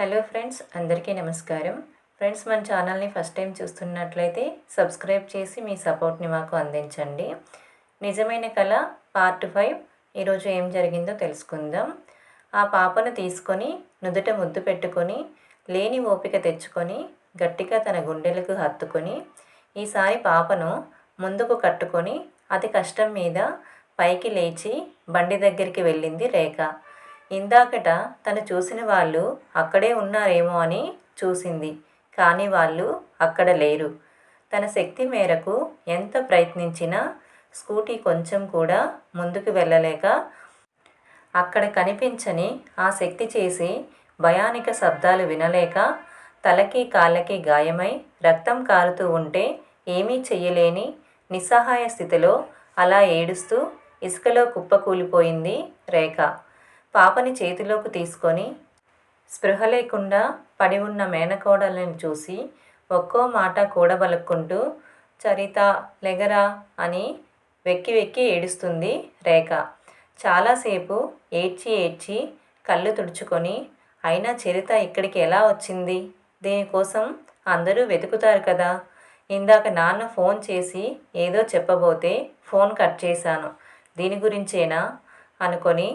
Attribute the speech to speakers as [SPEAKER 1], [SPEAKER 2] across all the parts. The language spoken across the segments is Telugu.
[SPEAKER 1] హలో ఫ్రెండ్స్ అందరికీ నమస్కారం. ఫ్రెండ్స్ మన ఛానల్ని ఫస్ట్ టైం చూస్తున్నట్లయితే సబ్స్క్రైబ్ చేసి మీ సపోర్ట్ని మాకు అందించండి. నిజమైన కళ పార్ట్ ఫైవ్. ఈరోజు ఏం జరిగిందో తెలుసుకుందాం. ఆ పాపను తీసుకొని నుదుట ముద్దు పెట్టుకొని లేని ఓపిక తెచ్చుకొని గట్టిగా తన గుండెలకు హత్తుకొని ఈసారి పాపను ముందుకు కట్టుకొని అతి కష్టం మీద పైకి లేచి బండి దగ్గరికి వెళ్ళింది రేఖ. ఇందాకట తను చూసిన వాళ్ళు అక్కడే ఉన్నారేమో అని చూసింది. కానీ వాళ్ళు అక్కడ లేరు. తన శక్తి మేరకు ఎంత ప్రయత్నించినా స్కూటీ కొంచెం కూడా ముందుకు వెళ్ళలేక అక్కడ కనిపించని ఆ శక్తి చేసి భయానిక శబ్దాలు వినలేక తలకి కాళ్ళకి గాయమై రక్తం కారుతూ ఉంటే ఏమీ చెయ్యలేని నిస్సహాయ స్థితిలో అలా ఏడుస్తూ ఇసుకలో కుప్పకూలిపోయింది రేఖ. పాపని చేతిలోకి తీసుకొని స్పృహ లేకుండా పడి ఉన్న మేనకోడలను చూసి ఒక్కో మాట కూడబలుక్కుంటూ చరిత లెగరా అని వెక్కి వెక్కి ఏడుస్తుంది రేఖ. చాలాసేపు ఏడ్చి ఏడ్చి కళ్ళు తుడుచుకొని అయినా చరిత ఇక్కడికి ఎలా వచ్చింది? దీనికోసం అందరూ వెతుకుతారు కదా. ఇందాక నాన్న ఫోన్ చేసి ఏదో చెప్పబోతే ఫోన్ కట్ చేశాను. దీని గురించేనా? అనుకొని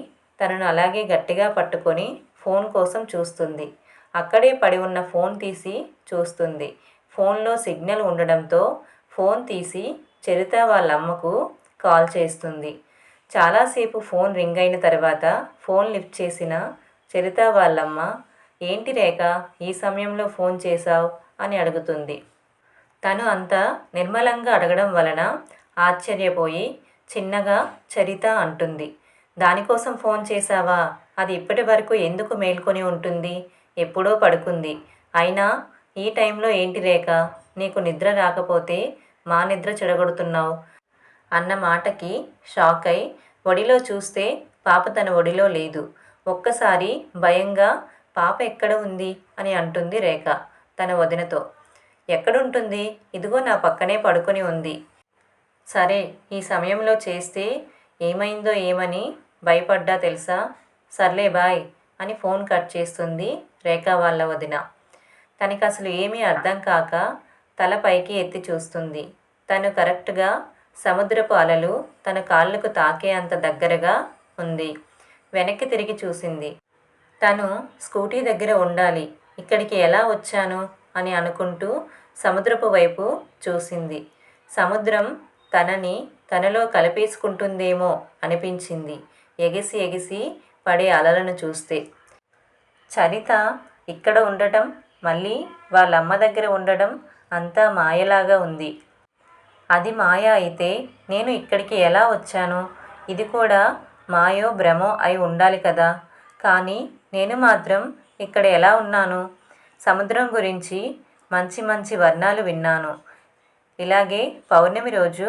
[SPEAKER 1] తనను అలాగే గట్టిగా పట్టుకొని ఫోన్ కోసం చూస్తుంది. అక్కడే పడి ఉన్న ఫోన్ తీసి చూస్తుంది. ఫోన్లో సిగ్నల్ ఉండడంతో ఫోన్ తీసి చరిత వాళ్ళ అమ్మకు కాల్ చేస్తుంది. చాలాసేపు ఫోన్ రింగ్ అయిన తర్వాత ఫోన్ లిఫ్ట్ చేసిన చరిత వాళ్ళమ్మ ఏంటి రేఖ ఈ సమయంలో ఫోన్ చేశావు? అని అడుగుతుంది. తను అంత నిర్మలంగా అడగడం వలన ఆశ్చర్యపోయి చిన్నగా చరిత అంటుంది. దానికోసం ఫోన్ చేశావా? అది ఇప్పటి వరకు ఎందుకు మేల్కొని ఉంటుంది? ఎప్పుడో పడుకుంది. అయినా ఈ టైంలో ఏంటి రేఖ? నీకు నిద్ర రాకపోతే మా నిద్ర చెడగొడుతున్నావు. అన్న మాటకి షాక్ అయి ఒడిలో చూస్తే పాప తన ఒడిలో లేదు. ఒక్కసారి భయంగా పాప ఎక్కడ ఉంది? అని అంటుంది రేఖ తన వదినతో. ఎక్కడుంటుంది? ఇదిగో నా పక్కనే పడుకొని ఉంది. సరే ఈ సమయంలో చేస్తే ఏమైందో ఏమని భయపడ్డా తెలుసా? సర్లే బాయ్ అని ఫోన్ కట్ చేస్తుంది రేఖ వాళ్ళ వదిన. తనకి అసలు ఏమీ అర్థం కాక తల పైకి ఎత్తి చూస్తుంది. తను కరెక్ట్గా సముద్రపు అలలు తన కాళ్ళకు తాకే అంత దగ్గరగా ఉంది. వెనక్కి తిరిగి చూసింది. తను స్కూటీ దగ్గర ఉండాలి. ఇక్కడికి ఎలా వచ్చాను? అని అనుకుంటూ సముద్రపు వైపు చూసింది. సముద్రం తనని తనలో కలిపేసుకుంటుందేమో అనిపించింది. ఎగిసి ఎగిసి పడే అలలను చూస్తే. చరిత ఇక్కడ ఉండటం మళ్ళీ వాళ్ళమ్మ దగ్గర ఉండడం అంతా మాయలాగా ఉంది. అది మాయ అయితే నేను ఇక్కడికి ఎలా వచ్చాను? ఇది కూడా మాయో భ్రమో అయి ఉండాలి కదా. కానీ నేను మాత్రం ఇక్కడ ఎలా ఉన్నాను? సముద్రం గురించి మంచి మంచి వర్ణాలు విన్నాను. ఇలాగే పౌర్ణమి రోజు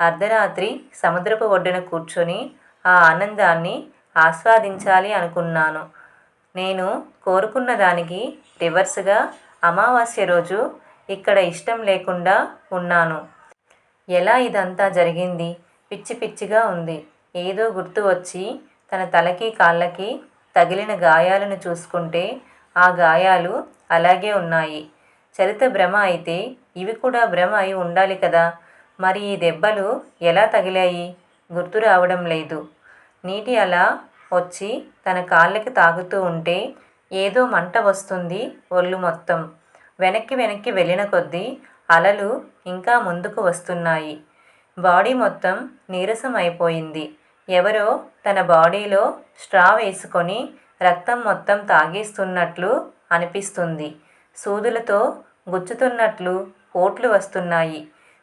[SPEAKER 1] అర్ధరాత్రి సముద్రపు ఒడ్డున కూర్చొని ఆ ఆనందాన్ని ఆస్వాదించాలి అనుకున్నాను. నేను కోరుకున్న దానికి రివర్స్గా అమావాస్య రోజు ఇక్కడ ఇష్టం లేకుండా ఉన్నాను. ఎలా ఇదంతా జరిగింది? పిచ్చి పిచ్చిగా ఉంది. ఏదో గుర్తు వచ్చి తన తలకి కాళ్ళకి తగిలిన గాయాలను చూసుకుంటే ఆ గాయాలు అలాగే ఉన్నాయి. చరిత భ్రమ అయితే ఇవి కూడా భ్రమ అయి ఉండాలి కదా. మరి ఈ దెబ్బలు ఎలా తగిలాయి? గుర్తు రావడం లేదు. నీటి అలా వచ్చి తన కాళ్ళకి తాగుతూ ఉంటే ఏదో మంట వస్తుంది ఒళ్ళు మొత్తం. వెనక్కి వెనక్కి వెళ్ళిన కొద్దీ అలలు ఇంకా ముందుకు వస్తున్నాయి. బాడీ మొత్తం నీరసం అయిపోయింది. ఎవరో తన బాడీలో స్ట్రా వేసుకొని రక్తం మొత్తం తాగేస్తున్నట్లు అనిపిస్తుంది. సూదులతో గుచ్చుతున్నట్లు పోట్లు వస్తున్నాయి.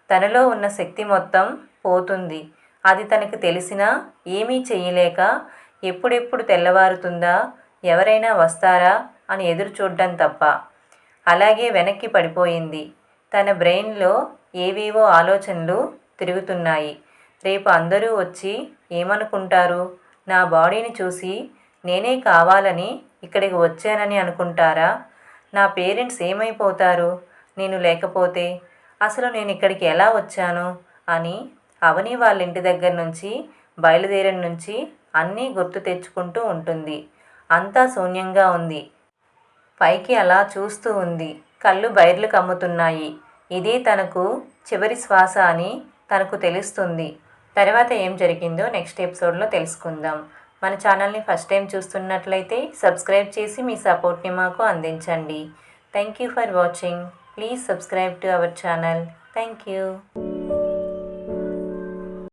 [SPEAKER 1] తనలో ఉన్న శక్తి మొత్తం పోతుంది. అది తనకు తెలిసినా ఏమీ చేయలేక ఎప్పుడెప్పుడు తెల్లవారుతుందా ఎవరైనా వస్తారా అని ఎదురు చూడడం తప్ప. అలాగే వెనక్కి పడిపోయింది. తన బ్రెయిన్లో ఏవేవో ఆలోచనలు తిరుగుతున్నాయి. రేపు అందరూ వచ్చి ఏమనుకుంటారు? నా బాడీని చూసి నేనే కావాలని ఇక్కడికి వచ్చానని అనుకుంటారా? నా పేరెంట్స్ ఏమైపోతారు? నేను లేకపోతే అసలు నేను ఇక్కడికి ఎలా వచ్చాను? అని అవని వాళ్ళ ఇంటి దగ్గర నుంచి బయలుదేరిన నుంచి అన్నీ గుర్తు తెచ్చుకుంటూ ఉంటుంది. అంతా శూన్యంగా ఉంది. పైకి అలా చూస్తూ ఉంది. కళ్ళు బైర్లు కమ్ముతున్నాయి. ఇది తనకు చివరి శ్వాస అని తనకు తెలుస్తుంది. తర్వాత ఏం జరిగిందో నెక్స్ట్ ఎపిసోడ్లో తెలుసుకుందాం. మన ఛానల్ని ఫస్ట్ టైం చూస్తున్నట్లయితే సబ్స్క్రైబ్ చేసి మీ సపోర్ట్ని మాకు అందించండి. Thank you for watching. Please subscribe to our channel. Thank you